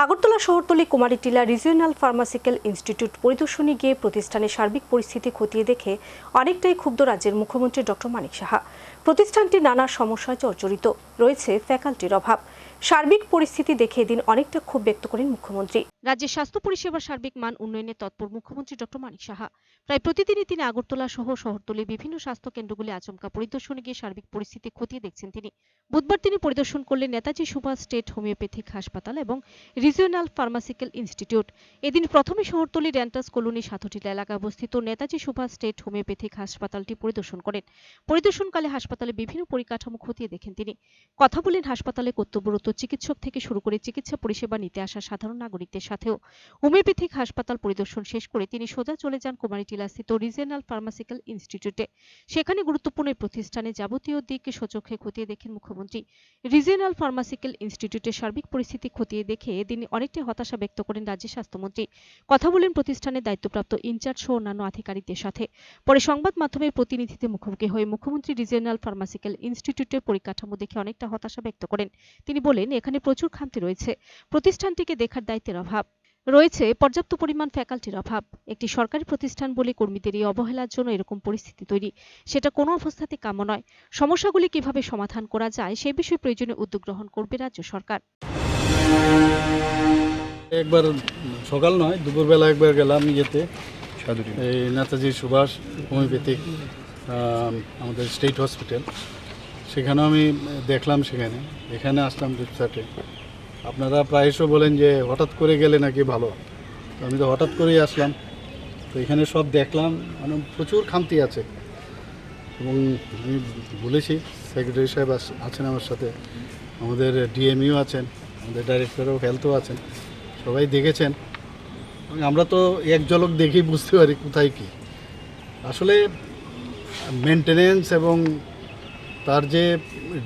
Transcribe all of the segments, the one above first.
আগরতলা শহরতলি Kumaritila regional pharmaceutical institute পরিদর্শনে গিয়ে প্রতিষ্ঠানের সার্বিক পরিস্থিতি খতিয়ে দেখে অনেকটাই ক্ষুব্ধ রাজ্যের মুখ্যমন্ত্রী ডক্টর মানিক সাহা। প্রতিষ্ঠানটি নানা সমস্যায় জর্জরিত, রয়েছে ফ্যাকাল্টির অভাব। সার্বিক পরিস্থিতি দেখে এদিন অনেকটা ক্ষোভ ব্যক্ত করেন মুখ্যমন্ত্রী। রাজ্যের স্বাস্থ্য পরিষেবার সার্বিক মান উন্নয়নে তৎপর মুখ্যমন্ত্রী ডক্টর মানিক সাহা। প্রায় প্রতিদিনই তিনি আগরতলা সহ শহরতলির বিভিন্ন স্বাস্থ্য কেন্দ্রগুলি আচমকা পরিদর্শনে গিয়ে সার্বিক পরিস্থিতি খতিয়ে দেখছেন তিনি। বুধবার তিনি পরিদর্শন করলেন নেতাজি সুভাষ স্টেট হোমিওপ্যাথিক হাসপাতাল এবং রিজিওনাল ফার্মাসিক্যাল ইনস্টিটিউট। এদিন প্রথমে শহরতলি র্যান্টাস কলোনি সাতটিলা এলাকা অবস্থিত নেতাজি সুভাষ স্টেট হোমিওপ্যাথিক হাসপাতালটি পরিদর্শন করেন। পরিদর্শনকালে হাসপাতালে বিভিন্ন পরিকাঠামো খতিয়ে দেখেন তিনি। কথা বলেন হাসপাতালে কর্তব্যরত চিকিৎসক থেকে শুরু করে চিকিৎসা পরিষেবা নিতে আসা সাধারণ নাগরিকদের সাথেও হোমিওপ্যাথিক হাসপাতাল পরিদর্শন শেষ করে তিনি সোজা চলে যান কুমারীটিলাস্থিত রিজিওনাল ফার্মাসিক্যাল ইনস্টিটিউটে। সেখানে গুরুত্বপূর্ণ এই প্রতিষ্ঠানে যাবতীয় দিক সচক্ষে খতিয়ে দেখেন মুখ্যমন্ত্রী। রিজিওনাল ফার্মাসিক্যাল ইনস্টিটিউটের সার্বিক পরিস্থিতি খতিয়ে দেখে তিনি অনেকটাই হতাশা ব্যক্ত করেন রাজ্যের স্বাস্থ্যমন্ত্রী। কথা বলেন প্রতিষ্ঠানের দায়িত্বপ্রাপ্ত ইনচার্জ সহ অন্যান্য আধিকারিকদের সাথে। পরে সংবাদ মাধ্যমের প্রতিনিধিদের মুখোমুখি হয়ে মুখ্যমন্ত্রী রিজিওনাল ফার্মাসিক্যাল ইনস্টিটিউটের পরিকাঠামো দেখে অনেকটা হতাশা ব্যক্ত করেন। তিনি বলেন এখানে প্রচুর খামতি রয়েছে। প্রতিষ্ঠানটিকে দেখার দায়িত্বের অভাব। রয়েছে পর্যাপ্ত পরিমাণ ফ্যাকাল্টির অভাব। একটি সরকারি প্রতিষ্ঠান বলে কর্মীদের এই অবহেলার জন্য এরকম পরিস্থিতি তৈরি। সেটা কোনো অবস্থাতে কাম্য নয়। সমস্যাগুলি কীভাবে সমাধান করা যায় সে বিষয়ে প্রয়োজনীয় উদ্যোগ গ্রহণ করবে রাজ্য সরকার। একবার সকাল নয় দুপুরবেলা একবার গেলাম ইয়েতে। এই নেতাজি সুভাষ হোমিওপ্যাথিক আমাদের স্টেট হসপিটাল। সেখানেও আমি দেখলাম সেখানে। এখানে আসলাম রিপসার্টে আপনারা প্রায়শ বলেন যে, হঠাৎ করে গেলে নাকি ভালো? তো আমি তো হঠাৎ করেই আসলাম। তো এখানে সব দেখলাম মানে প্রচুর খামতি আছে। এবং আমি বলেছি সেক্রেটারি সাহেব আছেন আমার সাথে। আমাদের ডিএমইও আছেন, আমাদের ডাইরেক্টর অফ হেলথও আছেন। সবাই দেখেছেন। আমরা তো এক ঝলক দেখেই বুঝতে পারি কোথায় কি। আসলে মেনটেনেন্স এবং তার যে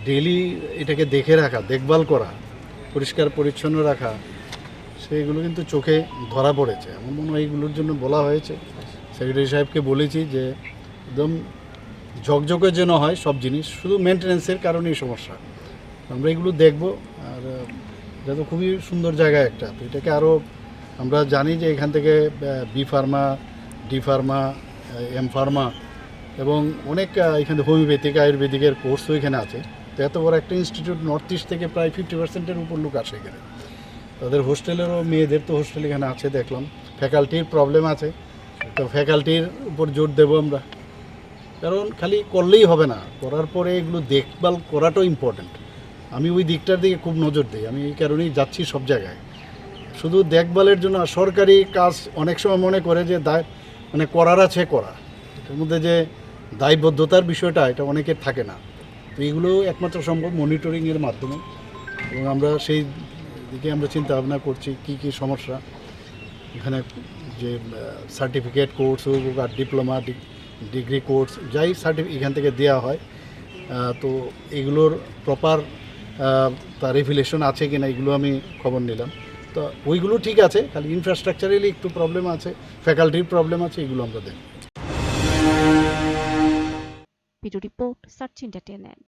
ডেলি এটাকে দেখে রাখা, দেখভাল করা, পরিষ্কার, পরিচ্ছন্ন রাখা, সেইগুলো কিন্তু চোখে ধরা পড়েছে। আমার মনে হয় এইগুলোর জন্য বলা হয়েছে। সেক্রেটারি সাহেবকে বলেছি যে একদম ঝকঝকে যেন হয় সব জিনিস, শুধু মেনটেনেন্সের কারণেই সমস্যা। আমরা এগুলো দেখব আর, এটা তো খুবই সুন্দর জায়গা একটা। তো এটাকে আরও আমরা জানি যে এখান থেকে B pharma D pharma M pharma এবং অনেক এখানে হোমিওপ্যাথিক আয়ুর্বেদিকের কোর্সও এখানে আছে। তো এত বড় একটা ইনস্টিটিউট নর্থ ইস্ট থেকে প্রায় ফিফটি পার্সেন্টের উপর লোক আসে এখানে। তাদের হোস্টেলেরও মেয়েদের তো হোস্টেল এখানে আছে, দেখলাম। ফ্যাকাল্টির প্রবলেম আছে। তো ফ্যাকাল্টির উপর জোর দেবো আমরা। কারণ খালি করলেই হবে না। করার পরে এগুলো দেখভাল করাটাও ইম্পর্ট্যান্ট আমি ওই দিকটার দিকে খুব নজর দিই। আমি এই কারণেই যাচ্ছি সব জায়গায়। শুধু দেখভালের জন্য সরকারি কাজ অনেক সময় মনে করে যে দায় মানে করার আছে করা। এটার মধ্যে যে দায়বদ্ধতার বিষয়টা এটা অনেকের থাকে না। তো এগুলো একমাত্র সম্ভব মনিটরিংয়ের মাধ্যমে। এবং আমরা সেই দিকে আমরা চিন্তা ভাবনা করছি কি কি সমস্যা। এখানে যে সার্টিফিকেট কোর্স হোক আর ডিপ্লোমা ডিগ্রি কোর্স যাই সার্টিফিকেট এখান থেকে দেওয়া হয়। তো এগুলোর প্রপার তার রেফিলেশন আছে কি না এগুলো আমি খবর নিলাম। তো ওইগুলো ঠিক আছে, খালি ইনফ্রাস্ট্রাকচারালি একটু প্রবলেম আছে ফ্যাকাল্টির প্রবলেম আছে, এগুলো আমরা দেখব। Video report search entertainment